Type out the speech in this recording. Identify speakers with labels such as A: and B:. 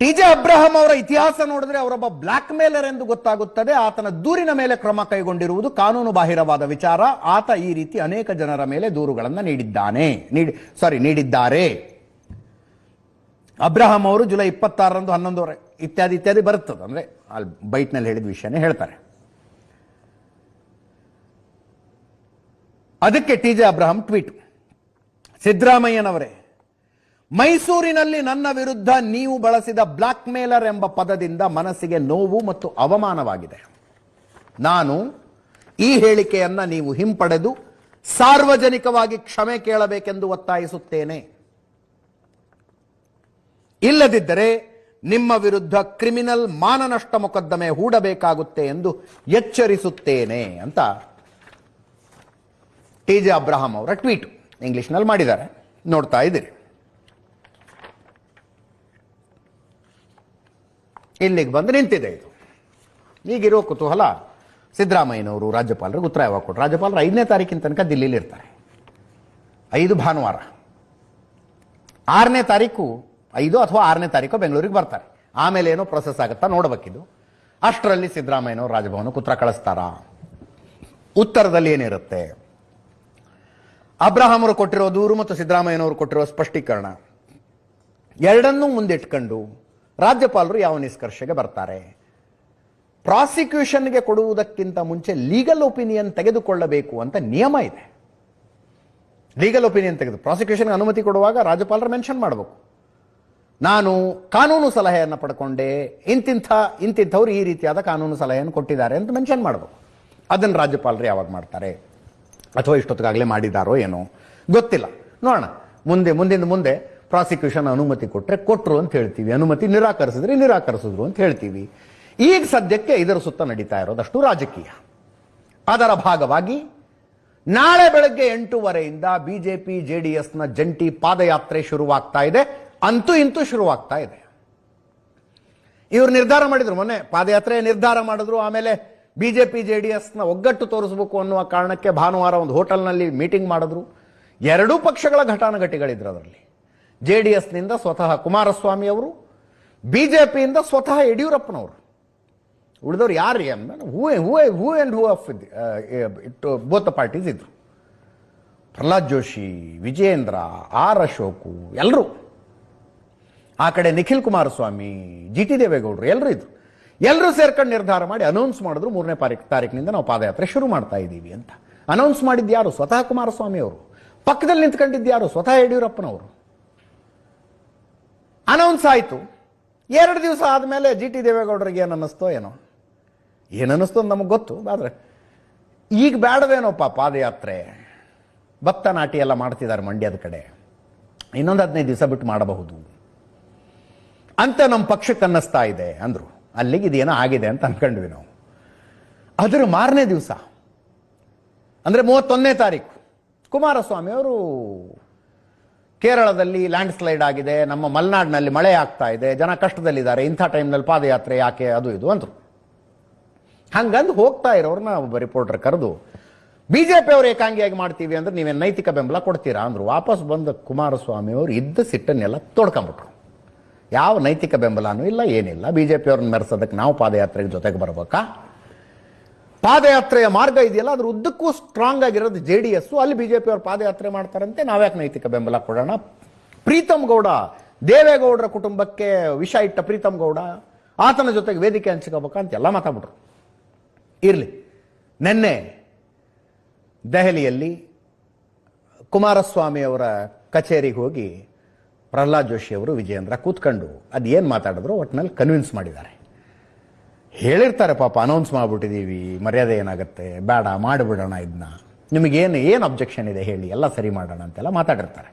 A: T J Abraham ಅವರ ಇತಿಹಾಸ ನೋಡಿದ್ರೆ ಅವರೊಬ್ಬ ಬ್ಲಾಕ್ ಮೇಲರ್ ಎಂದು ಗೊತ್ತಾಗುತ್ತದೆ. ಆತನ ದೂರಿನ ಮೇಲೆ ಕ್ರಮ ಕೈಗೊಂಡಿರುವುದು ಕಾನೂನು ಬಾಹಿರವಾದ ವಿಚಾರ. ಆತ ಈ ರೀತಿ ಅನೇಕ ಜನರ ಮೇಲೆ ದೂರುಗಳನ್ನು ನೀಡಿದ್ದಾನೆ. ನೀಡಿ ಸಾರಿ ನೀಡಿದ್ದಾರೆ. ಅಬ್ರಹಂ ಅವರು ಜುಲೈ ಇಪ್ಪತ್ತಾರರಂದು ಹನ್ನೊಂದುವರೆ, ಇತ್ಯಾದಿ ಇತ್ಯಾದಿ ಬರುತ್ತದೆ. ಅಂದರೆ ಅಲ್ಲಿ ಬೈಟ್ನಲ್ಲಿ ಹೇಳಿದ ವಿಷಯನೇ ಹೇಳ್ತಾರೆ. ಅದಕ್ಕೆ ಟಿ ಜೆ ಅಬ್ರಹಾಂ ಟ್ವೀಟ್. ಸಿದ್ದರಾಮಯ್ಯನವರೇ ಮೈಸೂರಿನಲ್ಲಿ ನನ್ನ ವಿರುದ್ಧ ನೀವು ಬಳಸಿದ ಬ್ಲಾಕ್ ಮೇಲರ್ ಎಂಬ ಪದದಿಂದ ಮನಸ್ಸಿಗೆ ನೋವು ಮತ್ತು ಅವಮಾನವಾಗಿದೆ. ನಾನು ಈ ಹೇಳಿಕೆಯನ್ನು ನೀವು ಹಿಂಪಡೆದು ಸಾರ್ವಜನಿಕವಾಗಿ ಕ್ಷಮೆ ಕೇಳಬೇಕೆಂದು ಒತ್ತಾಯಿಸುತ್ತೇನೆ. ಇಲ್ಲದಿದ್ದರೆ ನಿಮ್ಮ ವಿರುದ್ಧ ಕ್ರಿಮಿನಲ್ ಮಾನನಷ್ಟ ಮೊಕದ್ದಮೆ ಹೂಡಬೇಕಾಗುತ್ತೆ ಎಂದು ಎಚ್ಚರಿಸುತ್ತೇನೆ ಅಂತ ಟಿ ಜೆ ಅಬ್ರಹಾಂ ಅವರ ಟ್ವೀಟ್ ಇಂಗ್ಲಿಷ್ನಲ್ಲಿ ಮಾಡಿದ್ದಾರೆ. ನೋಡ್ತಾ ಇದ್ದೀರಿ. ಇಲ್ಲಿಗೆ ಬಂದು ನಿಂತಿದೆ ಇದು. ಈಗಿರೋ ಕುತೂಹಲ, ಸಿದ್ದರಾಮಯ್ಯನವರು ರಾಜ್ಯಪಾಲರಿಗೆ ಉತ್ತರ ಯಾವಾಗ ಕೊಟ್ಟರು ರಾಜ್ಯಪಾಲರು ಐದನೇ ತಾರೀಕಿನ ತನಕ ದಿಲ್ಲಿಲಿ ಇರ್ತಾರೆ. ಐದು ಭಾನುವಾರ. ಆರನೇ ತಾರೀಕು ಐದು ಅಥವಾ ಆರನೇ ತಾರೀಕು ಬೆಂಗಳೂರಿಗೆ ಬರ್ತಾರೆ. ಆಮೇಲೆ ಏನೋ ಪ್ರೊಸೆಸ್ ಆಗುತ್ತಾ ನೋಡಬೇಕಿದು. ಅಷ್ಟರಲ್ಲಿ ಸಿದ್ದರಾಮಯ್ಯನವರು ರಾಜಭವನಕ್ಕೆ ಉತ್ತರ ಕಳಿಸ್ತಾರಾ? ಉತ್ತರದಲ್ಲಿ ಏನಿರುತ್ತೆ? ಅಬ್ರಹಾಮರು ಕೊಟ್ಟಿರೋ ದೂರು ಮತ್ತು ಸಿದ್ದರಾಮಯ್ಯನವರು ಕೊಟ್ಟಿರೋ ಸ್ಪಷ್ಟೀಕರಣ. ಎರಡನ್ನೂ ಮುಂದಿಟ್ಕೊಂಡು ರಾಜ್ಯಪಾಲರು ಯಾವ ನಿಷ್ಕರ್ಷೆಗೆ ಬರ್ತಾರೆ? ಪ್ರಾಸಿಕ್ಯೂಷನ್ಗೆ ಕೊಡುವುದಕ್ಕಿಂತ ಮುಂಚೆ ಲೀಗಲ್ ಒಪಿನಿಯನ್ ತೆಗೆದುಕೊಳ್ಳಬೇಕು ಅಂತ ನಿಯಮ ಇದೆ. ಲೀಗಲ್ ಒಪಿನಿಯನ್ ತೆಗೆದು, ಪ್ರಾಸಿಕ್ಯೂಷನ್ಗೆ ಅನುಮತಿ ಕೊಡುವಾಗ ರಾಜ್ಯಪಾಲರು ಮೆನ್ಷನ್ ಮಾಡಬೇಕು. ನಾನು ಕಾನೂನು ಸಲಹೆಯನ್ನು ಪಡ್ಕೊಂಡೆ, ಇಂತಿಂಥ ಇಂತಿಂಥವ್ರು ಈ ರೀತಿಯಾದ ಕಾನೂನು ಸಲಹೆಯನ್ನು ಕೊಟ್ಟಿದ್ದಾರೆ ಅಂತ ಮೆನ್ಷನ್ ಮಾಡಬೇಕು. ಅದನ್ನು ರಾಜ್ಯಪಾಲರು ಯಾವಾಗ ಮಾಡ್ತಾರೆ? ಅಥವಾ ಇಷ್ಟೊತ್ತಿಗಾಗಲೇ ಮಾಡಿದಾರೋ ಏನೋ? ಗೊತ್ತಿಲ್ಲ. ನೋಡೋಣ. ಮುಂದೆ, ಮುಂದಿನ, ಮುಂದೆ ಪ್ರಾಸಿಕ್ಯೂಷನ್ ಅನುಮತಿ ಕೊಟ್ಟರೆ ಕೊಟ್ಟರು ಅಂತ ಹೇಳ್ತೀವಿ. ಅನುಮತಿ ನಿರಾಕರಿಸಿದ್ರೆ ನಿರಾಕರಿಸಿದ್ರು ಅಂತ ಹೇಳ್ತೀವಿ. ಈಗ ಸದ್ಯಕ್ಕೆ ಇದರ ಸುತ್ತ ನಡೀತಾ ಇರೋದಷ್ಟು ರಾಜಕೀಯ. ಅದರ ಭಾಗವಾಗಿ ನಾಳೆ ಬೆಳಗ್ಗೆ ಎಂಟೂವರೆಯಿಂದ ಬಿಜೆಪಿ ಎಸ್ನ ಜಂಟಿ ಪಾದಯಾತ್ರೆ ಶುರುವಾಗ್ತಾ ಇದೆ. ಅಂತೂ ಇಂತೂ ಶುರುವಾಗ್ತಾ ಇದೆ. ಇವರು ನಿರ್ಧಾರ ಮಾಡಿದ್ರು ಮೊನ್ನೆ. ಪಾದಯಾತ್ರೆ ನಿರ್ಧಾರ ಮಾಡಿದ್ರು. ಆಮೇಲೆ ಬಿಜೆಪಿ ಎಸ್ನ ಒಗ್ಗಟ್ಟು ತೋರಿಸಬೇಕು ಅನ್ನುವ ಕಾರಣಕ್ಕೆ ಭಾನುವಾರ ಒಂದು ಹೋಟೆಲ್ನಲ್ಲಿ ಮೀಟಿಂಗ್ ಮಾಡಿದ್ರು. ಎರಡೂ ಪಕ್ಷಗಳ ಘಟಾನುಘಟಿಗಳಿದ್ರು ಅದರಲ್ಲಿ. ಜೆ ಡಿ ಎಸ್ನಿಂದ ಸ್ವತಃ ಕುಮಾರಸ್ವಾಮಿ ಅವರು ಬಿ ಜೆ ಪಿಯಿಂದ ಸ್ವತಃ ಯಡಿಯೂರಪ್ಪನವರು ಉಳಿದವ್ರು ಯಾರು who who who and who of ಇಟ್ಟು ಬೋತ್ ಪಾರ್ಟೀಸ್ ಇದ್ರು. ಪ್ರಹ್ಲಾದ್ ಜೋಶಿ, ವಿಜಯೇಂದ್ರ, ಆರ್ ಅಶೋಕು ಎಲ್ಲರೂ ಆ ಕಡೆ ನಿಖಿಲ್ ಕುಮಾರಸ್ವಾಮಿ, ಜಿ ಟಿ ದೇವೇಗೌಡರು ಎಲ್ಲರೂ ಇದ್ರು. ಎಲ್ಲರೂ ಸೇರ್ಕೊಂಡು ನಿರ್ಧಾರ ಮಾಡಿ ಅನೌನ್ಸ್ ಮಾಡಿದ್ರು, ಮೂರನೇ ಪಾರಿ ತಾರೀಕಿನಿಂದ ನಾವು ಪಾದಯಾತ್ರೆ ಶುರು ಮಾಡ್ತಾ ಇದ್ದೀವಿ ಅಂತ. ಅನೌನ್ಸ್ ಮಾಡಿದ್ದು ಯಾರು? ಸ್ವತಃ ಕುಮಾರಸ್ವಾಮಿ ಅವರು ಪಕ್ಕದಲ್ಲಿ ನಿಂತ್ಕೊಂಡಿದ್ದು ಯಾರು? ಸ್ವತಃ ಯಡಿಯೂರಪ್ಪನವರು. ಅನೌನ್ಸ್ ಆಯಿತು. ಎರಡು ದಿವಸ ಆದಮೇಲೆ ಜಿ ಟಿ ದೇವೇಗೌಡರಿಗೆ ಏನು? ಅನ್ನಿಸ್ತೋ ಏನೋ ಅಂತ ನಮಗೆ ಗೊತ್ತು, ಆದರೆ ಈಗ ಬೇಡವೇನೋಪ್ಪ ಪಾದಯಾತ್ರೆ. ಭತ್ತ ನಾಟಿ ಎಲ್ಲ ಮಾಡ್ತಿದ್ದಾರೆ ಮಂಡ್ಯದ ಕಡೆ. ಇನ್ನೊಂದು ಹದಿನೈದು ದಿವಸ ಬಿಟ್ಟು ಮಾಡಬಹುದು. ಅಂತ ನಮ್ಮ ಪಕ್ಷಕ್ಕೆ ಅನ್ನಿಸ್ತಾ ಇದೆ ಅಂದರು. ಅಲ್ಲಿಗೆ ಇದೇನೋ ಆಗಿದೆ ಅಂತ ಅಂದ್ಕೊಂಡ್ವಿ ನಾವು. ಅದರ ಮಾರನೇ ದಿವಸ. ಅಂದರೆ ಮೂವತ್ತೊಂದನೇ ತಾರೀಕು. ಕುಮಾರಸ್ವಾಮಿ ಅವರು ಕೇರಳದಲ್ಲಿ ಲ್ಯಾಂಡ್ ಸ್ಲೈಡ್ ಆಗಿದೆ, ನಮ್ಮ ಮಲೆನಾಡಿನಲ್ಲಿ ಮಳೆ ಆಗ್ತಾ ಇದೆ, ಜನ ಕಷ್ಟದಲ್ಲಿದ್ದಾರೆ, ಇಂಥ ಟೈಮ್ನಲ್ಲಿ ಪಾದಯಾತ್ರೆ ಯಾಕೆ ಅದು ಇದು ಅಂದರು. ಹಂಗಂದು ಹೋಗ್ತಾ ಇರೋರನ್ನ ಒಬ್ಬ ರಿಪೋರ್ಟರ್ ಕರೆದು, ಬಿಜೆಪಿ ಅವರು ಏಕಾಂಗಿಯಾಗಿ ಮಾಡ್ತೀವಿ ಅಂದ್ರೆ ನೀವೇನು ನೈತಿಕ ಬೆಂಬಲ ಕೊಡ್ತೀರಾ? ಅಂದರು. ವಾಪಸ್ ಬಂದ ಕುಮಾರಸ್ವಾಮಿ ಅವರು ಇದ್ದ ಸಿಟ್ಟನ್ನೆಲ್ಲ ತೊಡ್ಕೊಂಬಿಟ್ರು. ಯಾವ ನೈತಿಕ ಬೆಂಬಲನೂ ಇಲ್ಲ, ಏನಿಲ್ಲ. ಬಿ ಜೆ ಪಿ ಅವ್ರನ್ನ ಮೆರೆಸೋದಕ್ಕೆ ನಾವು ಪಾದಯಾತ್ರೆಗೆ ಜೊತೆಗೆ ಬರ್ಬೇಕಾ? ಪಾದಯಾತ್ರೆಯ ಮಾರ್ಗ ಇದೆಯಲ್ಲ, ಅದ್ರ ಉದ್ದಕ್ಕೂ ಸ್ಟ್ರಾಂಗ್ ಆಗಿರೋದು ಜೆ ಡಿ ಎಸ್ ಅಲ್ಲಿ ಬಿಜೆಪಿ ಅವರು ಪಾದಯಾತ್ರೆ ಮಾಡ್ತಾರಂತೆ. ನಾವ್ಯಾಕೆ ನೈತಿಕ ಬೆಂಬಲ ಕೊಡೋಣ? ಪ್ರೀತಮ್ ಗೌಡ, ದೇವೇಗೌಡರ ಕುಟುಂಬಕ್ಕೆ ವಿಷ ಇಟ್ಟ ಪ್ರೀತಮ್ ಗೌಡ, ಆತನ ಜೊತೆಗೆ ವೇದಿಕೆ ಹಂಚ್ಕೋಬೇಕಂತ ಎಲ್ಲ ಮಾತಾಡ್ಬಿಟ್ರು. ಇರಲಿ. ನಿನ್ನೆ ದೆಹಲಿಯಲ್ಲಿ ಕುಮಾರಸ್ವಾಮಿ ಅವರ ಕಚೇರಿಗೆ ಹೋಗಿ ಪ್ರಹ್ಲಾದ್ ಜೋಶಿ ಅವರು ವಿಜಯೇಂದ್ರ ಕೂತ್ಕೊಂಡು ಅದೇನು ಮಾತಾಡಿದ್ರು ಒಟ್ಟಿನಲ್ಲಿ ಕನ್ವಿನ್ಸ್ ಮಾಡಿದ್ದಾರೆ. ಹೇಳಿರ್ತಾರೆ ಪಾಪ ಅನೌನ್ಸ್ ಮಾಡಿಬಿಟ್ಟಿದ್ದೀವಿ ಮರ್ಯಾದೆ ಏನಾಗುತ್ತೆ, ಬೇಡ, ಮಾಡಿಬಿಡೋಣ ಇದನ್ನ ನಿಮಗೇನು, ಏನು ಅಬ್ಜೆಕ್ಷನ್ ಇದೆ ಹೇಳಿ, ಎಲ್ಲ ಸರಿ ಮಾಡೋಣ ಅಂತೆಲ್ಲ ಮಾತಾಡಿರ್ತಾರೆ.